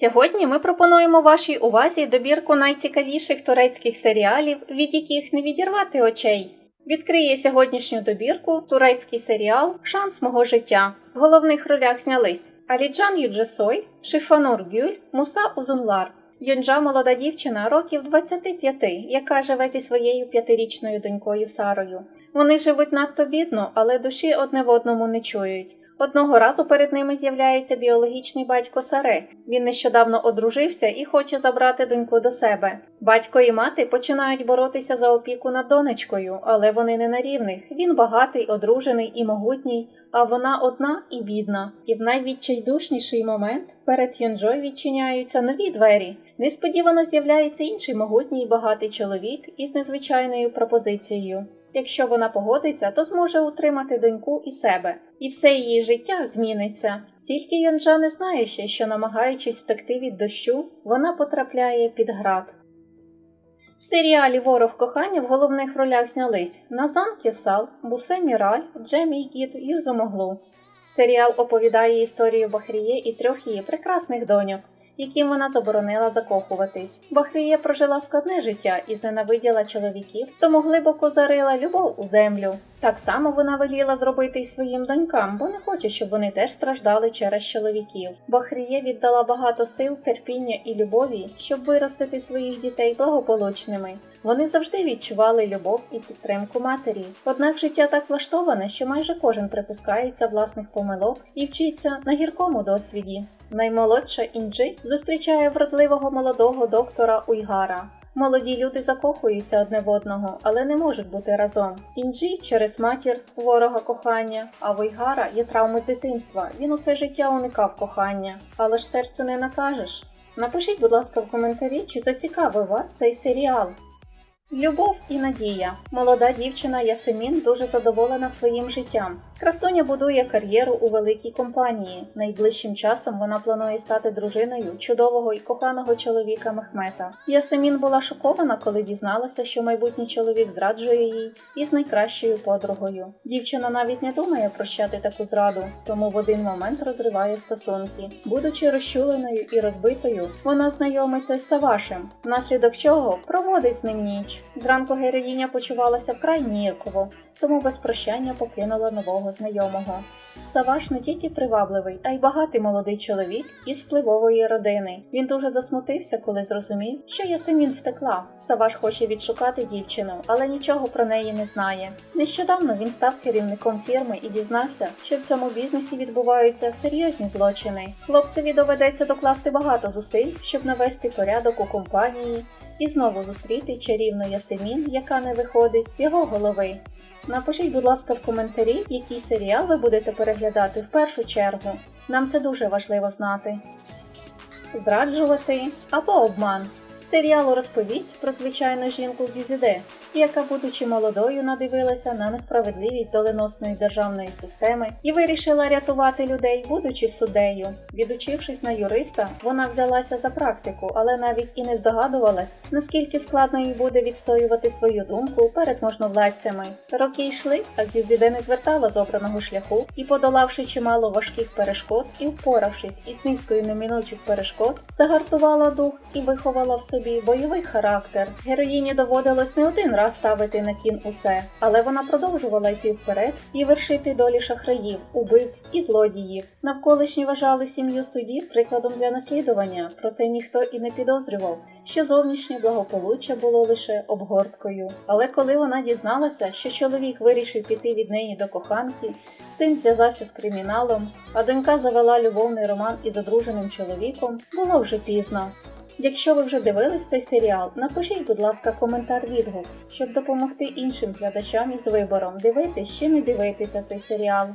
Сьогодні ми пропонуємо вашій увазі добірку найцікавіших турецьких серіалів, від яких не відірвати очей. Відкриє сьогоднішню добірку турецький серіал Шанс мого життя. В головних ролях знялись Аліджан Юджесой, Шифанур Гюль, Муса Узунлар. Юнджа молода дівчина років 25, яка живе зі своєю п'ятирічною донькою Сарою. Вони живуть надто бідно, але душі одне в одному не чують. Одного разу перед ними з'являється біологічний батько Саре. Він нещодавно одружився і хоче забрати доньку до себе. Батько і мати починають боротися за опіку над донечкою, але вони не на рівних. Він багатий, одружений і могутній, а вона одна і бідна. І в найвідчайдушніший момент перед Юнджой відчиняються нові двері. Несподівано з'являється інший могутній і багатий чоловік із незвичайною пропозицією. Якщо вона погодиться, то зможе утримати доньку і себе, і все її життя зміниться. Тільки Йонджа не знає ще, що, намагаючись втекти від дощу, вона потрапляє під град. В серіалі Ворог кохання в головних ролях знялись Назан Кесал, Бусе Міраль, Джемі Гід, Юзомоглу. Серіал оповідає історію Бахріє і трьох її прекрасних доньок, яким вона заборонила закохуватись. Бахріє прожила складне життя і зненавиділа чоловіків, тому глибоко зарила любов у землю. Так само вона веліла зробити й своїм донькам, бо не хоче, щоб вони теж страждали через чоловіків. Бахріє віддала багато сил, терпіння і любові, щоб виростити своїх дітей благополучними. Вони завжди відчували любов і підтримку матері. Однак життя так влаштоване, що майже кожен припускається власних помилок і вчиться на гіркому досвіді. Наймолодша Інджи зустрічає вродливого молодого доктора Уйгара. Молоді люди закохуються одне в одного, але не можуть бути разом. Інджі через матір ворога кохання, а в Уйгара є травми з дитинства. Він усе життя уникав кохання, але ж серцю не накажеш. Напишіть, будь ласка, в коментарі, чи зацікавив вас цей серіал. Любов і надія. Молода дівчина Ясемін дуже задоволена своїм життям. Красуня будує кар'єру у великій компанії. Найближчим часом вона планує стати дружиною чудового і коханого чоловіка Мехмета. Ясемін була шокована, коли дізналася, що майбутній чоловік зраджує їй із найкращою подругою. Дівчина навіть не думає прощати таку зраду, тому в один момент розриває стосунки. Будучи розчуленою і розбитою, вона знайомиться з Савашем, внаслідок чого проводить з ним ніч. Зранку героїня почувалася вкрай ніяково, тому без прощання покинула нового знайомого. Саваш не тільки привабливий, а й багатий молодий чоловік із впливової родини. Він дуже засмутився, коли зрозумів, що Ясемін втекла. Саваш хоче відшукати дівчину, але нічого про неї не знає. Нещодавно він став керівником фірми і дізнався, що в цьому бізнесі відбуваються серйозні злочини. Хлопцеві доведеться докласти багато зусиль, щоб навести порядок у компанії і знову зустріти чарівну Ясемін, яка не виходить з його голови. Напишіть, будь ласка, в коментарі, який серіал ви будете переглядати в першу чергу. Нам це дуже важливо знати. Зраджувати або обман. Серіал розповість про звичайну жінку Гюзіде, яка, будучи молодою, надивилася на несправедливість доленосної державної системи і вирішила рятувати людей, будучи суддею. Відучившись на юриста, вона взялася за практику, але навіть і не здогадувалась, наскільки складно їй буде відстоювати свою думку перед можновладцями. Роки йшли, а Гюзіде не звертала з обраного шляху і, подолавши чимало важких перешкод і впоравшись із низкою неминучих перешкод, загартувала дух і виховала в собі бойовий характер. Героїні доводилось не один раз ставити на кін усе, але вона продовжувала йти вперед і вершити долі шахраїв, убивць і злодіїв. Навколишні вважали сім'ю судді прикладом для наслідування, проте ніхто і не підозрював, що зовнішнє благополуччя було лише обгорткою. Але коли вона дізналася, що чоловік вирішив піти від неї до коханки, син зв'язався з криміналом, а донька завела любовний роман із одруженим чоловіком, було вже пізно. Якщо ви вже дивились цей серіал, напишіть, будь ласка, коментар відгук, щоб допомогти іншим глядачам із вибором, дивитись чи не дивитися цей серіал.